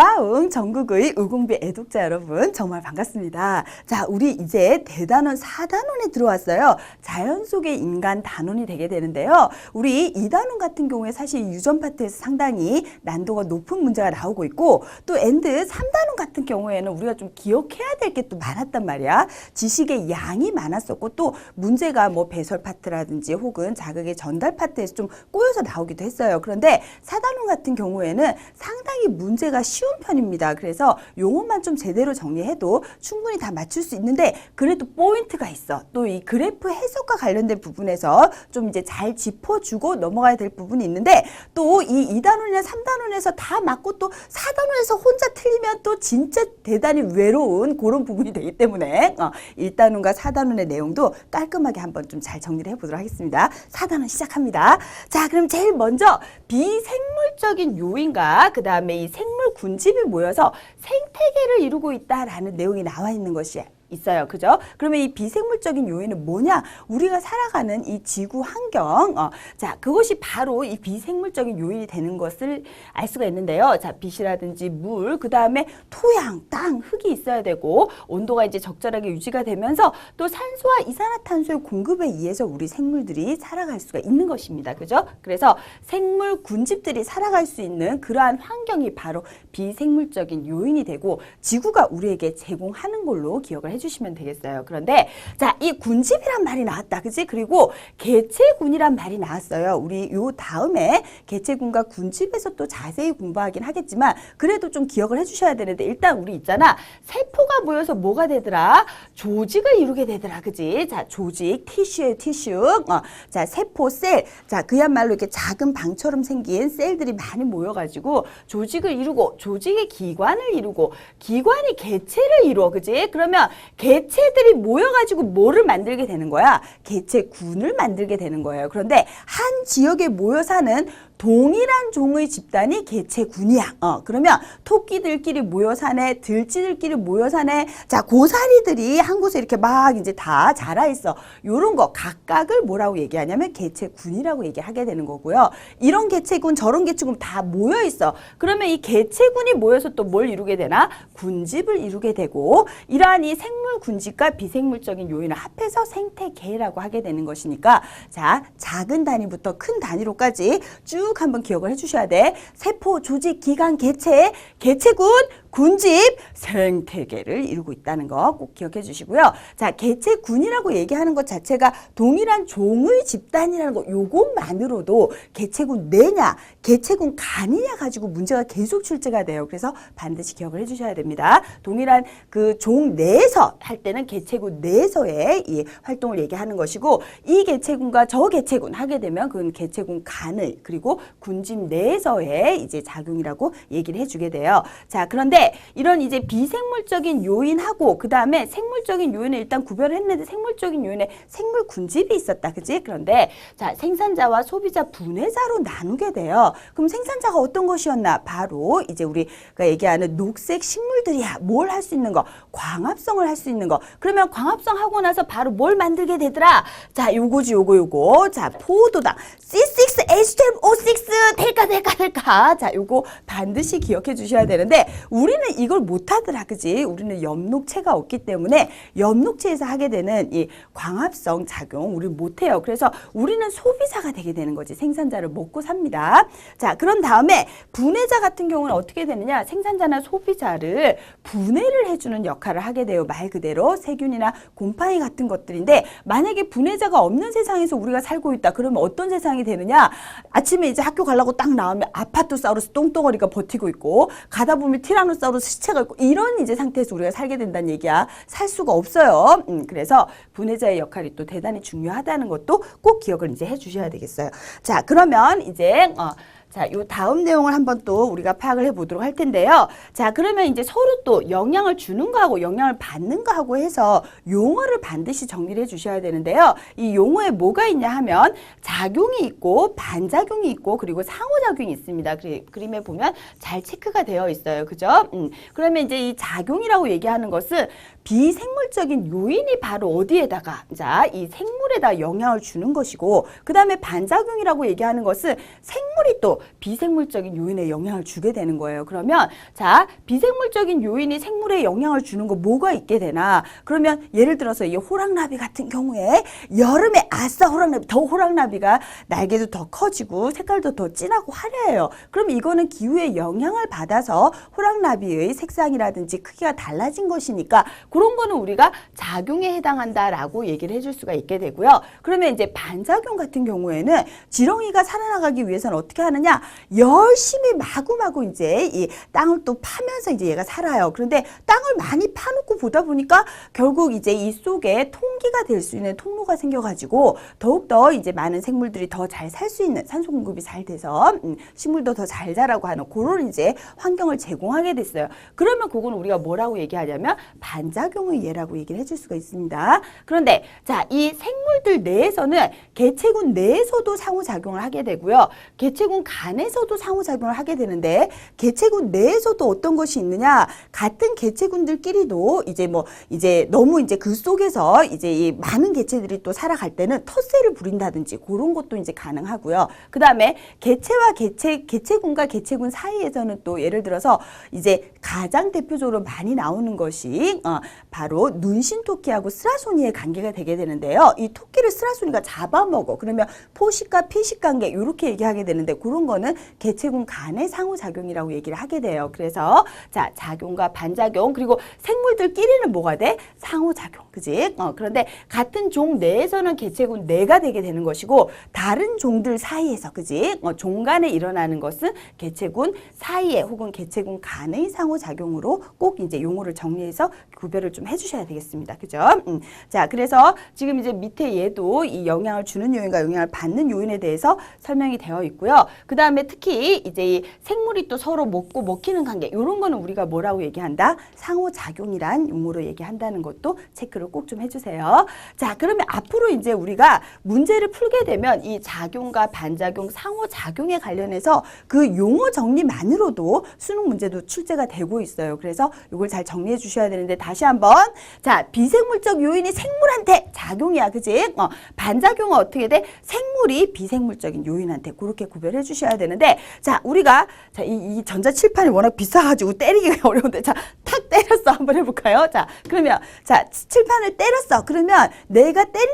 와웅 전국의 의공비 애독자 여러분 정말 반갑습니다. 자, 우리 이제 대단원 4단원에 들어왔어요. 자연 속의 인간 단원이 되게 되는데요. 우리 2단원 같은 경우에 사실 유전 파트에서 상당히 난도가 높은 문제가 나오고 있고 또 엔드 3단원 같은 경우에는 우리가 좀 기억해야 될 게 또 많았단 말이야. 지식의 양이 많았었고 또 문제가 뭐 배설 파트라든지 혹은 자극의 전달 파트에서 좀 꼬여서 나오기도 했어요. 그런데 4단원 같은 경우에는 상당히 문제가 쉬운 편입니다. 그래서 용어만 좀 제대로 정리해도 충분히 다 맞출 수 있는데 그래도 포인트가 있어. 또 이 그래프 해석과 관련된 부분에서 좀 이제 잘 짚어주고 넘어가야 될 부분이 있는데 또 이 2단원이나 3단원에서 다 맞고 또 4단원에서 혼자 틀리면 또 진짜 대단히 외로운 그런 부분이 되기 때문에 어, 1단원과 4단원의 내용도 깔끔하게 한번 좀 잘 정리를 해보도록 하겠습니다. 4단원 시작합니다. 자, 그럼 제일 먼저 비생물적인 요인과 그 다음에 이 생물 군집이 모여서 생태계를 이루고 있다라는 내용이 나와 있는 것이 있어요. 그죠? 그러면 이 비생물적인 요인은 뭐냐? 우리가 살아가는 이 지구 환경. 어, 자, 그것이 바로 이 비생물적인 요인이 되는 것을 알 수가 있는데요. 자, 빛이라든지 물, 그 다음에 토양, 땅, 흙이 있어야 되고, 온도가 이제 적절하게 유지가 되면서 또 산소와 이산화탄소의 공급에 의해서 우리 생물들이 살아갈 수가 있는 것입니다. 그죠? 그래서 생물 군집들이 살아갈 수 있는 그러한 환경이 바로 비생물적인 요인이 되고, 지구가 우리에게 제공하는 걸로 기억을 해주시면 되겠어요. 그런데 자, 이 군집이란 말이 나왔다. 그지? 그리고 개체군이란 말이 나왔어요. 우리 요 다음에 개체군과 군집에서 또 자세히 공부하긴 하겠지만 그래도 좀 기억을 해주셔야 되는데 일단 우리 있잖아. 세포가 모여서 뭐가 되더라? 조직을 이루게 되더라. 그지? 자, 조직, 티슈에 티슈. 어, 자, 세포, 셀. 자, 그야말로 이렇게 작은 방처럼 생긴 셀들이 많이 모여가지고 조직을 이루고 조직의 기관을 이루고 기관이 개체를 이루어. 그지? 그러면 개체들이 모여가지고 뭐를 만들게 되는 거야? 개체군을 만들게 되는 거예요. 그런데 한 지역에 모여 사는 동일한 종의 집단이 개체군이야. 어, 그러면 토끼들끼리 모여 사네, 들쥐들끼리 모여 사네. 자, 고사리들이 한 곳에 이렇게 막 이제 다 자라 있어. 요런 거 각각을 뭐라고 얘기하냐면 개체군이라고 얘기하게 되는 거고요. 이런 개체군, 저런 개체군 다 모여 있어. 그러면 이 개체군이 모여서 또 뭘 이루게 되나? 군집을 이루게 되고 이러한 이 생물 군집과 비생물적인 요인을 합해서 생태계라고 하게 되는 것이니까 자, 작은 단위부터 큰 단위로까지 쭉 한번 기억을 해 주셔야 돼. 세포, 조직, 기관, 개체, 개체군, 군집, 생태계를 이루고 있다는 거 꼭 기억해 주시고요. 자, 개체군이라고 얘기하는 것 자체가 동일한 종의 집단이라는 거 요것만으로도 개체군 내냐, 개체군 간이냐 가지고 문제가 계속 출제가 돼요. 그래서 반드시 기억을 해 주셔야 됩니다. 동일한 그 종 내에서 할 때는 개체군 내에서의 이 활동을 얘기하는 것이고 이 개체군과 저 개체군 하게 되면 그건 개체군 간을 그리고 군집 내에서의 이제 작용이라고 얘기를 해 주게 돼요. 자, 그런데 이런 이제 비생물적인 요인하고 그 다음에 생물적인 요인을 일단 구별을 했는데 생물적인 요인에 생물 군집이 있었다, 그지? 그런데 자 생산자와 소비자 분해자로 나누게 돼요. 그럼 생산자가 어떤 것이었나? 바로 이제 우리가 얘기하는 녹색 식물들이야. 뭘 할 수 있는 거? 광합성을 할 수 있는 거. 그러면 광합성 하고 나서 바로 뭘 만들게 되더라? 자, 요거지, 요거, 요거. 자, 포도당. C6H12O6 될까, 될까, 될까. 자, 요거 반드시 기억해 주셔야 되는데, 우리 는 이걸 못하더라, 그지? 우리는 엽록체가 없기 때문에 엽록체에서 하게 되는 이 광합성 작용, 우리 못해요. 그래서 우리는 소비자가 되게 되는 거지. 생산자를 먹고 삽니다. 자, 그런 다음에 분해자 같은 경우는 어떻게 되느냐? 생산자나 소비자를 분해를 해주는 역할을 하게 돼요. 말 그대로 세균이나 곰팡이 같은 것들인데 만약에 분해자가 없는 세상에서 우리가 살고 있다. 그러면 어떤 세상이 되느냐? 아침에 이제 학교 가려고 딱 나오면 아파토사우루스 똥덩어리가 버티고 있고 가다 보면 티라노 사우루스 시체가 있고 이런 이제 상태에서 우리가 살게 된다는 얘기야. 살 수가 없어요. 음, 그래서 분해자의 역할이 또 대단히 중요하다는 것도 꼭 기억을 이제 해주셔야 되겠어요. 자, 그러면 이제 어, 자, 요 다음 내용을 한번 또 우리가 파악을 해보도록 할 텐데요. 자, 그러면 이제 서로 또 영향을 주는 거하고 영향을 받는 거하고 해서 용어를 반드시 정리를 해 주셔야 되는데요. 이 용어에 뭐가 있냐 하면 작용이 있고 반작용이 있고 그리고 상호작용이 있습니다. 그림에 보면 잘 체크가 되어 있어요. 그죠? 음, 그러면 이제 이 작용이라고 얘기하는 것은 비생물적인 요인이 바로 어디에다가 자, 이 생물에다 영향을 주는 것이고 그 다음에 반작용이라고 얘기하는 것은 생물이 또 비생물적인 요인에 영향을 주게 되는 거예요. 그러면 자, 비생물적인 요인이 생물에 영향을 주는 거 뭐가 있게 되나? 그러면 예를 들어서 이 호랑나비 같은 경우에 여름에 아싸 호랑나비 더 호랑나비가 날개도 더 커지고 색깔도 더 진하고 화려해요. 그럼 이거는 기후의 영향을 받아서 호랑나비의 색상이라든지 크기가 달라진 것이니까 그런 거는 우리가 작용에 해당한다라고 얘기를 해줄 수가 있게 되고 요. 그러면 이제 반작용 같은 경우에는 지렁이가 살아나가기 위해서는 어떻게 하느냐? 열심히 마구마구 이제 이 땅을 또 파면서 이제 얘가 살아요. 그런데 땅을 많이 파놓고 보다 보니까 결국 이제 이 속에 통기가 될 수 있는 통로가 생겨가지고 더욱더 이제 많은 생물들이 더 잘 살 수 있는 산소 공급이 잘 돼서 음, 식물도 더 잘 자라고 하는 그런 이제 환경을 제공하게 됐어요. 그러면 그건 우리가 뭐라고 얘기하냐면 반작용의 예라고 얘기를 해줄 수가 있습니다. 그런데 자, 이 생물 들 내에서는 개체군 내에서도 상호작용을 하게 되고요. 개체군 간에서도 상호작용을 하게 되는데 개체군 내에서도 어떤 것이 있느냐? 같은 개체군들끼리도 이제 뭐 이제 너무 이제 그 속에서 이제 이 많은 개체들이 또 살아갈 때는 텃세를 부린다든지 그런 것도 이제 가능하고요. 그 다음에 개체와 개체, 개체군과 개체군 사이에서는 또 예를 들어서 이제 가장 대표적으로 많이 나오는 것이 어, 바로 눈신토끼하고 스라소니의 관계가 되게 되는데요. 이 토끼를 스라소니가 잡아먹어. 그러면 포식과 피식 관계 이렇게 얘기하게 되는데 그런 거는 개체군 간의 상호작용이라고 얘기를 하게 돼요. 그래서 자 작용과 반작용 그리고 생물들끼리는 뭐가 돼? 상호작용. 그지? 어, 그런데 같은 종 내에서는 개체군 내가 되게 되는 것이고 다른 종들 사이에서 그지? 어, 종 간에 일어나는 것은 개체군 사이에 혹은 개체군 간의 상호작용으로 꼭 이제 용어를 정리해서 구별을 좀 해주셔야 되겠습니다. 그죠? 음. 자, 그래서 지금 이제 밑에 얘도 이 영향을 주는 요인과 영향을 받는 요인에 대해서 설명이 되어 있고요. 그 다음에 특히 이제 이 생물이 또 서로 먹고 먹히는 관계 이런 거는 우리가 뭐라고 얘기한다? 상호작용이란 용어로 얘기한다는 것도 체크를 꼭 좀 해주세요. 자, 그러면 앞으로 이제 우리가 문제를 풀게 되면 이 작용과 반작용, 상호작용에 관련해서 그 용어 정리만으로도 수능 문제도 출제가 되고 있어요. 그래서 이걸 잘 정리해 주셔야 되는데 다시 한번 자 비생물적 요인이 생물한테 작용이야, 그지? 어, 반작용은 어떻게 돼? 생물이 비생물적인 요인한테 그렇게 구별해 주셔야 되는데 자 우리가 자 이 이 전자 칠판이 워낙 비싸가지고 때리기가 어려운데 자탁 때렸어 한번 해볼까요? 자 그러면 자 칠판을 때렸어. 그러면 내가 때린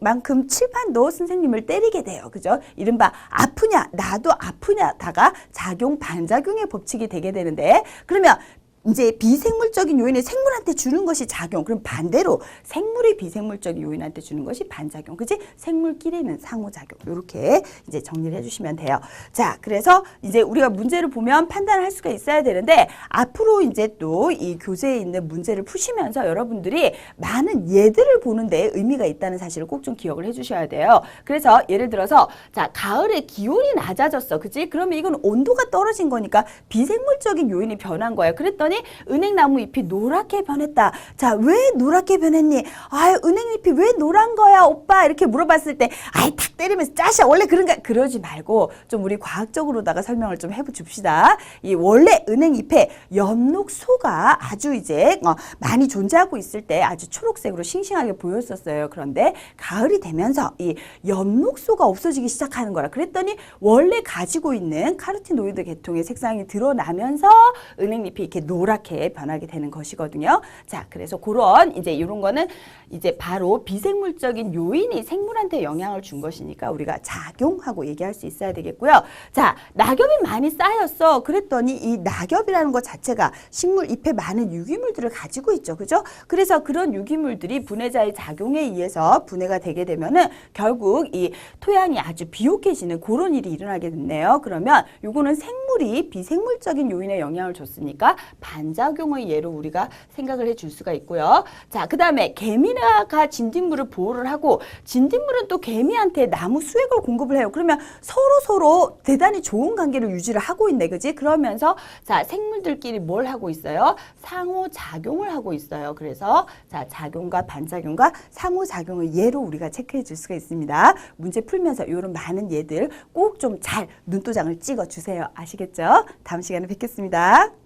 만큼 칠판도 선생님을 때리게 돼요. 그죠? 이른바 아프냐 나도 아프냐다가 작용 반작용의 법칙이 되게 되는데 그러면 이제 비생물적인 요인을 생물한테 주는 것이 작용. 그럼 반대로 생물이 비생물적인 요인한테 주는 것이 반작용. 그지? 생물끼리는 상호작용. 이렇게 이제 정리를 해주시면 돼요. 자, 그래서 이제 우리가 문제를 보면 판단을 할 수가 있어야 되는데 앞으로 이제 또 이 교재에 있는 문제를 푸시면서 여러분들이 많은 예들을 보는데 의미가 있다는 사실을 꼭 좀 기억을 해주셔야 돼요. 그래서 예를 들어서 자, 가을에 기온이 낮아졌어. 그지? 그러면 이건 온도가 떨어진 거니까 비생물적인 요인이 변한 거예요. 그랬더니 그랬더니 은행나무 잎이 노랗게 변했다. 자, 왜 노랗게 변했니? 아, 은행잎이 왜 노란 거야, 오빠? 이렇게 물어봤을 때, 아이, 탁 때리면서 짜샤, 원래 그런가? 그러지 말고 좀 우리 과학적으로다가 설명을 좀 해줍시다. 이 원래 은행잎에 엽록소가 아주 이제 어, 많이 존재하고 있을 때 아주 초록색으로 싱싱하게 보였었어요. 그런데 가을이 되면서 이 엽록소가 없어지기 시작하는 거라. 그랬더니 원래 가지고 있는 카로티노이드 계통의 색상이 드러나면서 은행잎이 이렇게 노 랗게 변하게 되는 것이거든요. 자, 그래서 그런 이제 이런 거는 이제 바로 비생물적인 요인이 생물한테 영향을 준 것이니까 우리가 작용하고 얘기할 수 있어야 되겠고요. 자, 낙엽이 많이 쌓였어. 그랬더니 이 낙엽이라는 것 자체가 식물 잎에 많은 유기물들을 가지고 있죠. 그죠? 그래서 그런 유기물들이 분해자의 작용에 의해서 분해가 되게 되면은 결국 이 토양이 아주 비옥해지는 그런 일이 일어나게 됐네요. 그러면 요거는 생물 이 비생물적인 요인에 영향을 줬으니까 반작용의 예로 우리가 생각을 해 줄 수가 있고요. 자, 그 다음에 개미가 진딧물을 보호를 하고 진딧물은 또 개미한테 나무 수액을 공급을 해요. 그러면 서로 서로 대단히 좋은 관계를 유지를 하고 있네. 그지? 그러면서 자, 생물들끼리 뭘 하고 있어요? 상호 작용을 하고 있어요. 그래서 자, 작용과 반작용과 상호 작용의 예로 우리가 체크해 줄 수가 있습니다. 문제 풀면서 이런 많은 예들 꼭 좀 잘 눈도장을 찍어 주세요. 아시겠죠? 다음 시간에 뵙겠습니다.